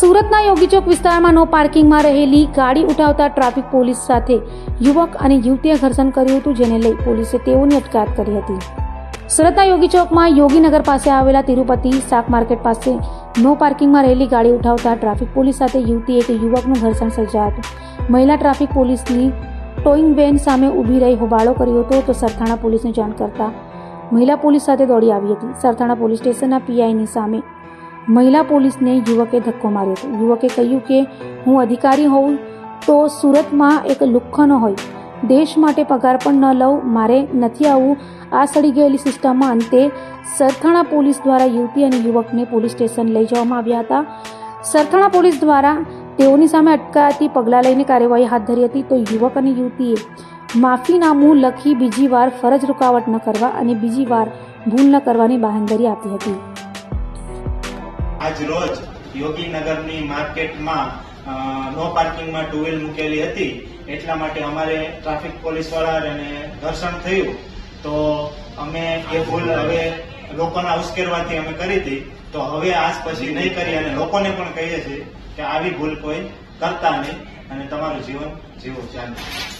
સુરતના યોગી ચોક વિસ્તારમાં નો પાર્કિંગમાં રહેલી ગાડી ઉઠાવતા ટ્રાફિક પોલીસ સાથે યુવક અને યુવતીએ ઘર્ષણ કર્યું હતું, જેને લઈ પોલીસે તેઓની અટકાયત કરી હતી. સુરતના યોગી ચોકમાં યોગીનગર પાસે આવેલા તિરુપતિ શાક માર્કેટ પાસે નો પાર્કિંગમાં રહેલી ગાડી ઉઠાવતા ટ્રાફિક પોલીસ સાથે યુવતીએ એક યુવકનું ઘર્ષણ સર્જાયું હતું. મહિલા ટ્રાફિક પોલીસની ટોઈંગ વેન સામે ઊભી રહી હોબાળો કર્યો હતો તો સરથાણા પોલીસને જાણ કરતા મહિલા પોલીસ સાથે દોડી આવી હતી. સરથાણા પોલીસ સ્ટેશનના પીઆઈની સામે મહિલા પોલીસને યુવકે ધક્કો માર્યો હતો. યુવકે કહ્યું કે, હું અધિકારી હોઉં તો સુરતમાં એક લુખ્ખો ન હોય. દેશ માટે પગાર પણ ન લઉં. મારે નથી આવવું આ સડી ગયેલી સિસ્ટમમાં અંતે સરથાણા પોલીસ દ્વારા યુવતી અને યુવકને પોલીસ સ્ટેશન લઈ જવામાં આવ્યા હતા. સરથાણા પોલીસ દ્વારા તેઓની સામે અટકાયતી પગલાં લઈને કાર્યવાહી હાથ ધરી હતી. તો યુવક અને યુવતીએ માફીનામું લખી બીજી વાર ફરજ રૂકાવટ ન કરવા અને બીજી વાર ભૂલ ન કરવાની બાહેંધરી આપી હતી. આજ રોજ યોગીનગરની માર્કેટમાં નો પાર્કિંગમાં ટુ વ્હીલ મૂકેલી હતી. એટલા માટે અમારે ટ્રાફિક પોલીસવાળા ઘર્ષણ થયું. તો અમે એ ભૂલ હવે લોકોના ઉશ્કેરવાથી અમે કરી હતી. તો હવે આજ પછી નહીં કરી અને લોકોને પણ કહીએ છીએ કે આવી ભૂલ કોઈ કરતા નહીં અને તમારું જીવન જીવો ચાલે